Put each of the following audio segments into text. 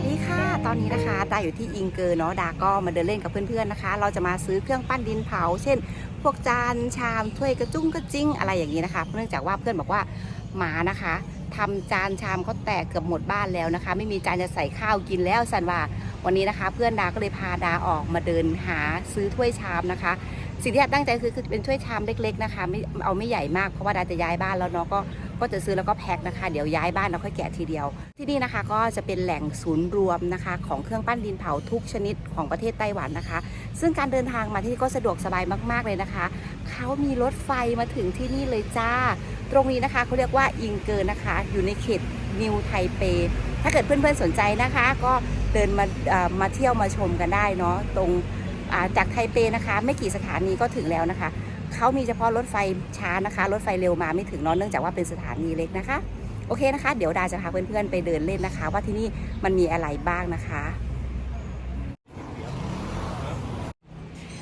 สดีค่ะ ตอนนี้นะคะดาอยู่ที่อิงเกอร์เนาะดาก็มาเดินเล่นกับเพื่อนๆนะคะ เราจะมาซื้อเครื่องปั้นดินเผา เช่น พวกจานชามถ้วยกระจุ้งกระจิ้งอะไรอย่างนี้นะคะเนื่องจากว่าเพื่อนบอกว่าหมานะคะทำจานชามเขาแตกเกือบหมดบ้านแล้วนะคะ ไม่มีจานจะใส่ข้าวกินแล้วสันว่าวันนี้นะคะ เพื่อนดาก็เลยพาดาออกมาเดินหาซื้อถ้วยชามนะคะ สิ่งที่ดาตั้งใจคือคือเป็นถ้วยชามเล็กๆนะคะไม่เอาไม่ใหญ่มากเพราะว่าดาจะย้ายบ้านแล้วเนาะก็ก็จะซื้อแล้วก็แพ็คนะคะ เดี๋ยวย้ายบ้านแล้วค่อยแกะทีเดียว ที่นี่นะคะก็จะเป็นแหล่งศูนย์รวมนะคะ ของเครื่องปั้นดินเผาทุกชนิดของประเทศไต้หวันนะคะ ซึ่งการเดินทางมาที่นี่ก็สะดวกสบายมากๆเลยนะคะเขามีรถไฟมาถึงที่นี่เลยจ้า ตรงนี้นะคะเขาเรียกว่าอิงเกอร์นะคะ อยู่ในเขตนิวไทเปถ้าเกิดเพื่อนๆสนใจนะคะ ก็เดินมาเอ่อมาเที่ยวมาชมกันได้เนาะตรง จากไทเปนะคะ ไม่กี่สถานีก็ถึงแล้วนะคะเขามีเฉพาะรถไฟช้านะคะ รถไฟเร็วมาไม่ถึงเนาะเนื่องจากว่าเป็นสถานีเล็กนะคะ โอเคนะคะ เดี๋ยวดาจะพาเพื่อนๆไปเดินเล่นนะคะ ว่าที่นี่มันมีอะไรบ้างนะคะ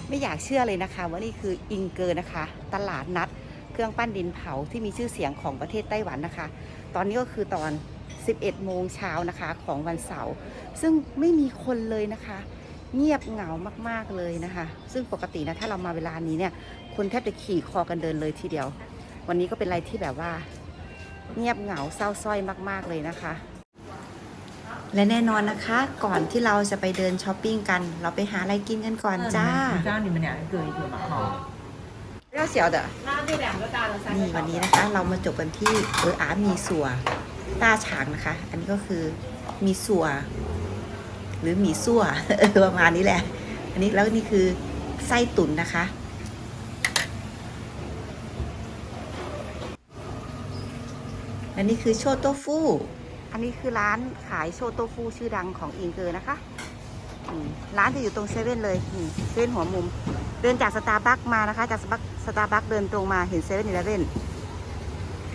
ไม่อยากเชื่อเลยนะคะ ว่านี่คืออิงเกอร์นะคะ ตลาดนัด เครื่องปั้นดินเผาที่มีชื่อเสียงของประเทศไต้หวันนะคะ ตอนนี้ก็คือตอน 11 โมงเช้านะคะของวันเสาร์ซึ่งไม่มีคนเลยนะคะ เงียบเหงามากๆเลยนะคะ ซึ่งปกตินะถ้าเรามาเวลานี้เนี่ยคนแทบจะขี่คอกันเดินเลยทีเดียว วันนี้ก็เป็นอะไรที่แบบว่า เงียบเหงาเศร้าส้อยมาก ๆเลยนะคะ และแน่นอนนะคะ ก่อนที่เราจะไปเดินช้อปปิ้งกัน เราไปหาอะไรกินกันก่อนจ้าจ้านี่มันเนี่ยเกยเกยมาหอเราเสียวเด้อนี่วันนี้นะคะ เรามาจบกันที่เอออามีสัวต้าฉางนะคะ อันนี้ก็คือมีสัว หรือหมีสั่วประมาณนี้แหละ อันนี้แล้วนี่คือไส้ตุ๋นนะคะ อันนี้คือโชโตฟูอันนี้คือร้านขายโชโตฟูชื่อดังของอิงเกอร์นะคะร้านจะอยู่ตรงเซเว่นเลยเซเว่นหัวมุม เดินจากสตาร์บัคมานะคะ จากสตาร์บัคสตาร์บัคเดินตรงมาเห็นเซเว่นอีเลฟเว่น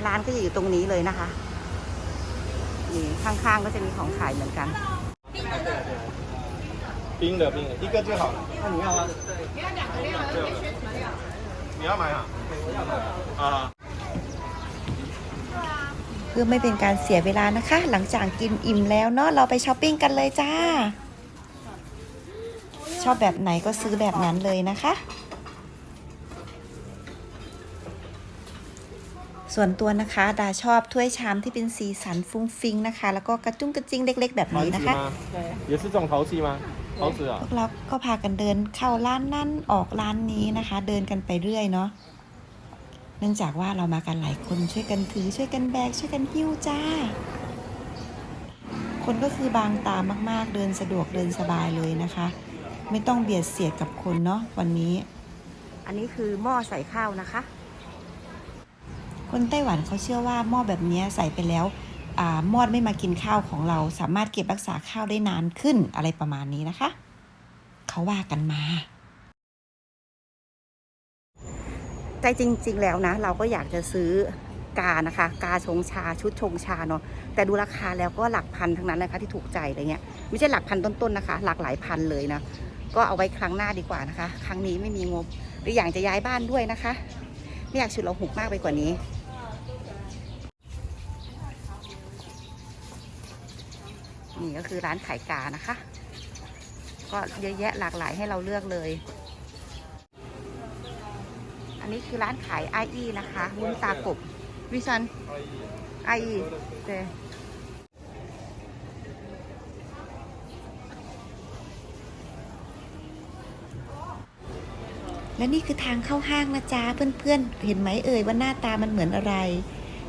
ร้านก็จะอยู่ตรงนี้เลยนะคะนี่ข้างๆก็จะมีของขายเหมือนกัน 冰的冰的，一个就好了。那你要吗？你要买啊？啊。 เพื่อไม่เป็นการเสียเวลานะคะ หลังจากกินอิ่มแล้วเนาะเราไปช้อปปิ้งกันเลยจ้า ชอบแบบไหนก็ซื้อแบบนั้นเลยนะคะ ส่วนตัวนะคะ ดาชอบถ้วยชามที่เป็นสีสันฟุ้งฟิงนะคะ แล้วก็กระจุ้งกระจิ้งเล็ก ๆ แบบนี้ 陶瓷 นะคะ 吗？也是这种陶器吗？ เขาเสือพวกเราก็พากันเดินเข้าร้านนั่นออกร้านนี้นะคะ เดินกันไปเรื่อยเนาะเนื่องจากว่าเรามากันหลายคนช่วยกันถือช่วยกันแบกช่วยกันหิ้วจ้า คนก็คือบางตามากๆ เดินสะดวกเดินสบายเลยนะคะ ไม่ต้องเบียดเสียดกับคนเนาะวันนี้ อันนี้คือหม้อใส่ข้าวนะคะ คนไต้หวันเขาเชื่อว่าหม้อแบบนี้ใส่ไปแล้ว มอดไม่มากินข้าวของเราสามารถเก็บรักษาข้าวได้นานขึ้นอะไรประมาณนี้นะคะ เขาว่ากันมาใจจริง ๆ แล้วนะ เราก็อยากจะซื้อกานะคะ กาชงชาชุดชงชาเนาะแต่ดูราคาแล้วก็หลักพันทั้งนั้นนะคะที่ถูกใจอะไรเงี้ยไม่ใช่หลักพันต้นๆนะคะ หลักหลายพันเลยนะก็เอาไว้ครั้งหน้าดีกว่านะคะ ครั้งนี้ไม่มีงบหรืออย่างจะย้ายบ้านด้วยนะคะไม่อยากฉุดเราหุกมากไปกว่านี้ นี่ก็คือร้านขายกานะคะ ก็เยอะแยะหลากหลายให้เราเลือกเลย อันนี้คือร้านขายไออีนะคะวุ้นตากบวิชันไออีเจและนี่คือทางเข้าห้างนะจ๊ะเพื่อนๆ เห็นไหมเอ่ยว่าหน้าตามันเหมือนอะไร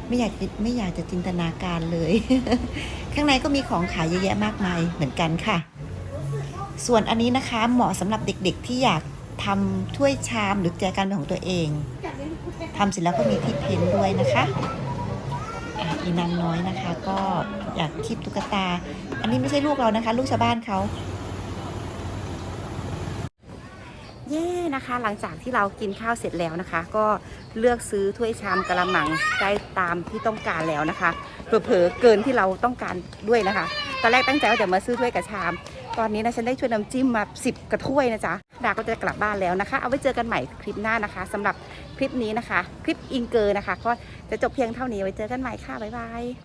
ไม่อยากไม่อยากจะจินตนาการเลย ข้างในก็มีของขายเยอะแยะมากมายเหมือนกันค่ะ ส่วนอันนี้นะคะเหมาะสำหรับเด็กๆที่อยากทำถ้วยชามหรือแจกันเป็นของตัวเองทำเสร็จแล้วก็มีที่เพ้นด้วยนะคะอะอีนางน้อยนะคะ ก็อยากคลิปตุ๊กตา อันนี้ไม่ใช่ลูกเรานะคะ ลูกชาวบ้านเขา เย่นะคะ หลังจากที่เรากินข้าวเสร็จแล้วนะคะ ก็เลือกซื้อถ้วยชามกระมังได้ตามที่ต้องการแล้วนะคะเผลอๆเกินที่เราต้องการด้วยนะคะ ตอนแรกตั้งใจว่าจะมาซื้อถ้วยกับชาม ตอนนี้นะฉันได้ช่วยน้ำจิ้มมา 10 กระถ้วยนะจ๊ะดาก็จะกลับบ้านแล้วนะคะ เอาไว้เจอกันใหม่คลิปหน้านะคะสำหรับคลิปนี้นะคะ คลิปอิงเกอร์นะคะ ก็จะจบเพียงเท่านี้ไว้เจอกันใหม่ค่ะบ๊ายบาย